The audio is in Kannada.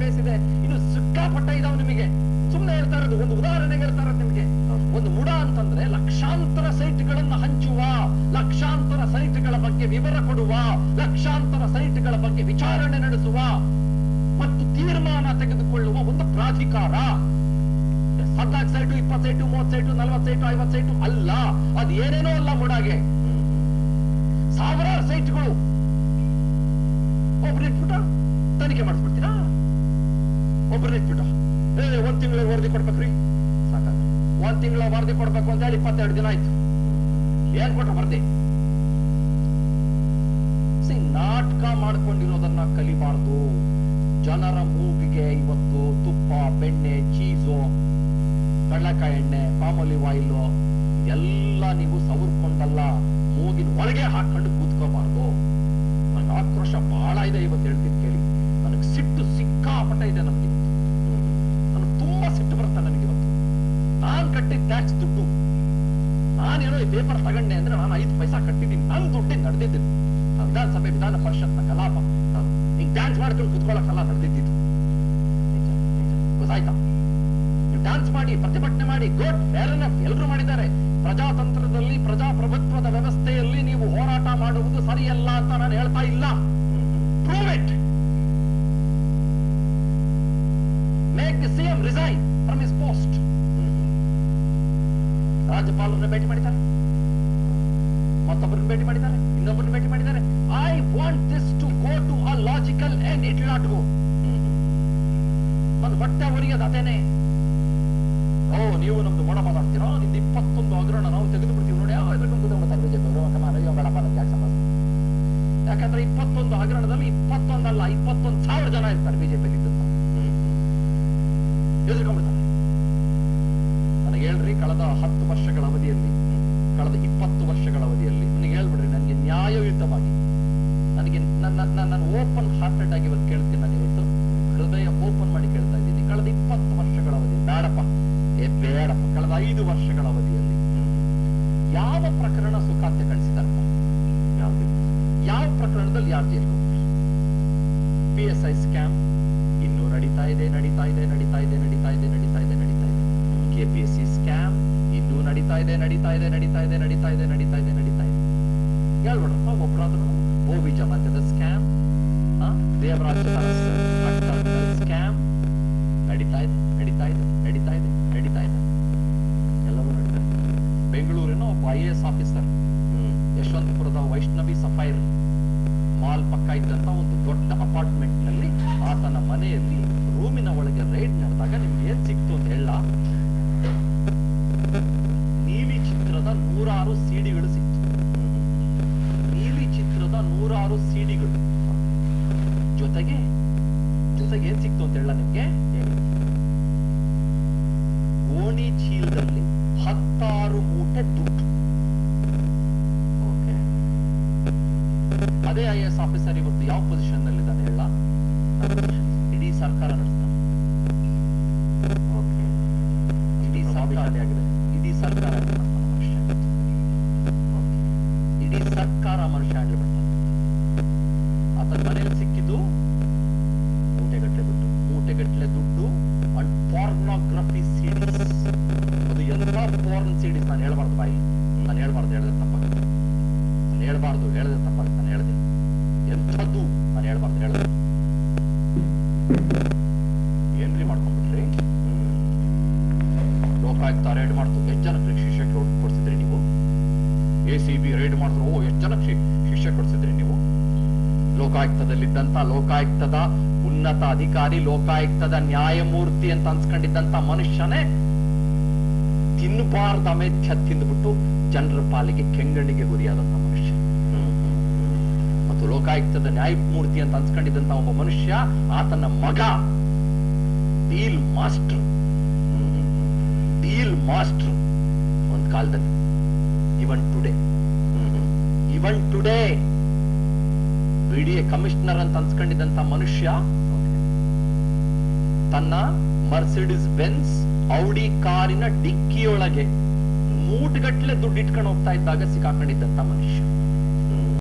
ಫೇಸ್ ಇದೆ ಇನ್ನು ಸಿಕ್ಕಾಪಟ್ಟ ಇದಾವೆ ನಿಮಗೆ. ಸುಮ್ಮನೆ ಹೇಳ್ತಾ ಇರೋದು, ಒಂದು ಉದಾಹರಣೆಗೆ ಹೇಳ್ತಾ ಇರೋದು ನಿಮಗೆ. ಒಂದು ಮುಡ ಅಂತಂದ್ರೆ ಲಕ್ಷಾಂತರ ಸೈಟ್ಗಳನ್ನು ಹಂಚುವ, ಲಕ್ಷಾಂತರ ಸೈಟ್ಗಳ ಬಗ್ಗೆ ವಿವರ ಕೊಡುವ, ಲಕ್ಷಾಂತರ ಸೈಟ್ಗಳ ಬಗ್ಗೆ ವಿಚಾರಣೆ ನಡೆಸುವ ಮತ್ತು ತೀರ್ಮಾನ ತೆಗೆದುಕೊಳ್ಳುವ ಒಂದು ಪ್ರಾಧಿಕಾರ. ಹದ್ನಾಲ್ಕು ಸೈಟು, ಇಪ್ಪತ್ತು ಸೈಟು, ಮೂವತ್ತು ಸೈಟು, ನಲ್ವತ್ತು ಸೈಟು, ಐವತ್ತು ಸೈಟು ಅಲ್ಲ, ಅದು ಏನೇನೋ ಅಲ್ಲ ಮುಡಾಗೆ. ಸಾವಿರಾರು ಸೈಟ್ಗಳು. ಒಬ್ರು ಇಟ್ಬಿಟ್ಟ, ತನಿಖೆ ಮಾಡಿಸ್ಬಿಡ್ತೀರಾ ಒಬ್ರು ಇಟ್ಬಿಟ್ಟ ಏ, ಒಂದ್ ತಿಂಗಳ ವರದಿ ಕೊಡ್ಬೇಕ್ರಿ. ಸಾಕಾಗ ಒಂದ್ ತಿಂಗಳ ವರದಿ ಕೊಡ್ಬೇಕು ಅಂತ ಹೇಳಿ ಇಪ್ಪತ್ತೆರಡು ದಿನ ಆಯ್ತು. ಏನ್ ಕೊಟ್ಟ ವರದಿ? ಸಿ, ನಾಟಕ ಮಾಡ್ಕೊಂಡಿರೋದನ್ನ ಕಲಿಬಾರ್ದು. ಜನರ ಮೂಗಿಗೆ ಇವತ್ತು ತುಪ್ಪ, ಬೆಣ್ಣೆ, ಚೀಸು, ಕಡಲೆಕಾಯಿ ಎಣ್ಣೆ ಪಾಮೊಲಿವ್ ಆಯಿಲ್ ಎಲ್ಲ ನೀವು ಸವರ್ಕೊಂಡಲ್ಲ. ಮೂಗಿನ ಒಳಗೆ ಹಾಕೊಂಡು ಕೂತ್ಕೋಬಾರ್ದು. ನನ್ನ ಆಕ್ರೋಶ ಬಹಳ ಇದೆ ಇವತ್ತು ಹೇಳ್ತೀನಿ ಕೇಳಿ. ನನಗೆ ಸಿಟ್ಟು ಸಿಕ್ಕಾಪಟ್ಟ ಇದೆ ನನಗೆ ತುಂಬಾ ಸಿಟ್ಟು ಬರುತ್ತೆ ನನಗೆ ಇವತ್ತು ನಾನ್ ಕಟ್ಟಿದ ಟ್ಯಾಕ್ಸ್ ದುಡ್ಡು. ನಾನೇನೋ ಈ ಪೇಪರ್ ತಗೊಂಡೆ ಅಂದ್ರೆ ನಾನು ಐದು ಪೈಸಾ ಕಟ್ಟಿದ್ದೀನಿ. ನನ್ ದುಡ್ಡಿನ ನಡೆದಿದ್ದೀನಿ ವಿಧಾನಸಭೆ ವಿಧಾನ ಪರಿಷತ್ನ ಕಲಾಪ. ಹಿಂಗ್ ಡ್ಯಾನ್ಸ್ ಮಾಡ್ಕೊಂಡು ಕುತ್ಕೊಳ್ಳೋಕಲ್ಲ ನಡೆದಿದ್ದು. ಗೊತ್ತಾಯ್ತಾ? ನೀವು ಡ್ಯಾನ್ಸ್ ಮಾಡಿ, ಪ್ರತಿಭಟನೆ ಮಾಡಿ ಗುಡ್ ಫೇರ್ ಎನಫ್ ಎಲ್ಲರೂ ಮಾಡಿದ್ದಾರೆ. ಪ್ರಜಾತಂತ್ರದಲ್ಲಿ, ಪ್ರಜಾಪ್ರಭುತ್ವದ ವ್ಯವಸ್ಥೆಯಲ್ಲಿ ನೀವು ಹೋರಾಟ ಮಾಡುವುದು ಸರಿಯಲ್ಲ ಅಂತ ನಾನು ಹೇಳ್ತಾ ಇಲ್ಲ. Prove it make the CM resign from is post ರಾಜ್ಯಪಾಲರನ್ನ ಭೇಟಿ ಮಾಡಿದ್ದಾರೆ. ಮತ್ತೊಬ್ಬರನ್ನ ಭೇಟಿ ಮಾಡಿದ್ದಾರೆ. ಇನ್ನೊಬ್ಬರನ್ನ ಭೇಟಿ ಮಾಡಿದ್ದಾರೆ. I want this to go to a logical and it not go ಒಂದು ಹೊಟ್ಟೆ ಉರಿಯೋದು ಅದೇನೆ. ಓ, ನೀವು ನಮ್ದು ಮೊಣ ಮಾತಾಡ್ತೀರೋ? ನಿಮ್ದು ಇಪ್ಪತ್ತೊಂದು ಅಗ್ರಣ ನಾವು ತೆಗೆದು ಬಿಡ್ತೀವಿ ನೋಡಿ ಎದ್ರಕೊಂಡು ಕೂತ್ಕೊಂಡ್ಬಿಡ್ತಾರೆ ಬಿಜೆಪಿ ಅವರು ಕಮಾನ ಯಾಕಂದ್ರೆ ಇಪ್ಪತ್ತೊಂದು ಹಗರಣದಲ್ಲಿ ಇಪ್ಪತ್ತೊಂದಲ್ಲ, ಇಪ್ಪತ್ತೊಂದು ಸಾವಿರ ಜನ ಇರ್ತಾರೆ ಬಿಜೆಪಿ ಎದುರ್ಕೊಂಡ್ಬಿಡ್ತಾರೆ. ಕಳೆದ ಹತ್ತು ವರ್ಷಗಳ ಅವಧಿಯಲ್ಲಿ, ಕಳೆದ ಇಪ್ಪತ್ತು ವರ್ಷಗಳ ಅವಧಿಯಲ್ಲಿ, ನನಗೆ ಹೇಳ್ಬಿಡ್ರಿ, ನನಗೆ ನ್ಯಾಯಯುತವಾಗಿ, ನನಗೆ ನನ್ನ ನನ್ನ ಓಪನ್ ಹಾರ್ಟೆಡ್ ಆಗಿ ಇವತ್ತು ಕೇಳ್ತೀನಿ ನಾನು ಇವತ್ತು. ಹೃದಯ ಓಪನ್ ಮಾಡಿ ಕೇಳ್ತಾ ಇದ್ದೀನಿ. ಕಳೆದ ಇಪ್ಪತ್ತು ವರ್ಷಗಳ ಅವಧಿ, ಬೇಡಪ್ಪ, ಏ, ಬೇಡಪ್ಪ, ಕಳೆದ ಐದು ವರ್ಷಗಳ ಅವಧಿಯಲ್ಲಿ, ಯಾವ ಪ್ರಕರಣ ಸುಖಾಂತ್ಯ ಕಳಿಸಿದಾರಪ್ಪ ಯಾವ್ದು? ಯಾವ ಪ್ರಕರಣದಲ್ಲಿ ಯಾರು ಹೋಗ್ತಾರೆ ಪಿ ಎಸ್ ಐ ಸ್ಕ್ಯಾಮ್ ಇನ್ನು ನಡೀತಾ ಇದೆ ನಡೀತಾ ಇದೆ ನಡೀತಾ ಇದೆ ನಡೀತಾ ಇದೆ ನಡೀತಾ ಇದೆ ನಡೀತಾ ಇದೆ. ಕೆಪಿಎಸ್ಸಿ ಸ್ಕ್ಯಾಮ್ ಇನ್ನೂ ನಡೀತಾ ಇದೆ ನಡೀತಾ ಇದೆ ನಡೀತಾ ಇದೆ ನಡೀತಾ ಇದೆ ನಡೀತಾ ಇದೆ ನಡೀತಾ ಇದೆ. ಹೇಳ್ಬೋಣ ಒಬ್ಬರಾದ್ರೂ ಓಬಿ ಜಮಾತದ ಸ್ಕ್ಯಾಮ್. ದೇವರಾಜ ಸ್ಕ್ಯಾಮ್. ನಡೀತಾ ಇದೆ ನಡೀತಾ ಇದೆ ನಡೀತಾ ಇದೆ ನಡೀತಾ ಇದೆ. ಎಲ್ಲವೂ ನಡೀತಾ ಇದೆ. ಬೆಂಗಳೂರಿನ ಒಬ್ಬ ಐ ಎ ಎಸ್ ಆಫೀಸರ್. ಯಶವಂತಪುರದ ವೈಷ್ಣವಿ ಸಫೈರ್ ಮಾಲ್ ಪಕ್ಕ ಇದ್ದಂತ ಒಂದು ದೊಡ್ಡ ಅಪಾರ್ಟ್ಮೆಂಟ್ನಲ್ಲಿ ಆತನ ಮನೆಯಲ್ಲಿ ರೂಮಿನ ಒಳಗೆ ರೈಡ್ ನಡೆದಾಗ ನಿಮ್ಗೆ ಏನ್ ಸಿಕ್ತು ಅಂತ ಹೇಳ. ನೂರಾರು ಸಿಡಿಗಳು ಜೊತೆಗೆ ಜೊತೆಗೆ ಏನ್ ಸಿಕ್ತು ಅಂತ ಹೇಳ ನಿಮ್ಗೆ? ಓಣಿ ಚೀಲದಲ್ಲಿ ಹತ್ತಾರು ಮೂಟೆ ದುಡ್ಡು. ಓಕೆ ಅದೇ ಐ ಎಸ್ ಆಫೀಸರ್ ಇವತ್ತು ಯಾವ ಪೊಸಿಷನ್ನಲ್ಲಿ ಇದ್ದಾನೆ ಹೇಳ? ಇಡೀ ಸರ್ಕಾರ ನಡೆಸ್ತಾನೆ ಎಂತ ಪೋರ್ನ್ ನಾನು ಹೇಳ್ಬಾರ್ದು ಬಾಯಿ. ನಾನು ಹೇಳ್ಬಾರ್ದು ಹೇಳಿದ್ರೆ ತಪ್ಪಾಗುತ್ತೆ ನಾನು ಹೇಳ್ಬಾರ್ದು ಹೇಳಿದ್ರೆ ತಪ್ಪಾಗುತ್ತೆ ನಾನು ಹೇಳಿದೆ. ಎಂಥದ್ದು ನಾನು ಹೇಳ್ಬಾರ್ದು ಹೇಳಿದೆ. ಏನ್ರಿ ಮಾಡ್ಕೊಂಡ್ಬಿಟ್ರಿ? ಲೋಕಾಯುಕ್ತ ರೈಡ್ ಮಾಡ್ತು. ಎಷ್ಟು ಜನಕ್ಕೆ ಶಿಕ್ಷೆ ಕೊಡ್- ಕೊಡ್ಸಿದ್ರಿ ನೀವು? ಎ ಸಿ ಬಿ ರೈಡ್ ಮಾಡಿದ್ರು. ಓ ಎಷ್ಟು ಜನಕ್ಕೆ ಶಿಕ್ಷೆ ಕೊಡ್ಸಿದ್ರಿ ನೀವು? ಲೋಕಾಯುಕ್ತದಲ್ಲಿದ್ದಂತ ಲೋಕಾಯುಕ್ತದ ಉನ್ನತ ಅಧಿಕಾರಿ, ಲೋಕಾಯುಕ್ತದ ನ್ಯಾಯಮೂರ್ತಿ ಅಂತ ಅನ್ಸ್ಕೊಂಡಿದ್ದಂತ ಮನುಷ್ಯನೇ ತಿನ್ನಬಾರ್ದ ಅಮೇಚ್ಛ ತಿಂದ್ಬಿಟ್ಟು ಜನರ ಪಾಲಿಗೆ ಕೆಂಗಣ್ಣಿಗೆ ಗುರಿಯಾದಂತ ಮನುಷ್ಯ. ಮತ್ತು ಲೋಕಾಯುಕ್ತದ ನ್ಯಾಯಮೂರ್ತಿ ಅಂತ ಅನ್ಸ್ಕೊಂಡಿದ್ದಂತ ಒಬ್ಬ ಮನುಷ್ಯ, ಆತನ ಮಗ, ಡೀಲ್ ಮಾಸ್ಟರ್. Deal master. ಒಂದ್ ಕಾಲದಲ್ಲಿ. Even today. Even today. BDA commissioner ಅಂತ ಅನ್ಸ್ಕೊಂಡಿದ್ದಂತ ಮನುಷ್ಯ ತನ್ನ ಮರ್ಸಿಡಿಸ್ ಬೆನ್ಸ್ ಔಡಿ ಕಾರಿನ ಡಿಕ್ಕಿಯೊಳಗೆ ಮೂಟ್ಗಟ್ಲೆ ದುಡ್ಡು ಇಟ್ಕೊಂಡು ಹೋಗ್ತಾ ಇದ್ದಾಗ ಸಿಕ್ಕಾಕೊಂಡಿದ್ದಂತ ಮನುಷ್ಯ.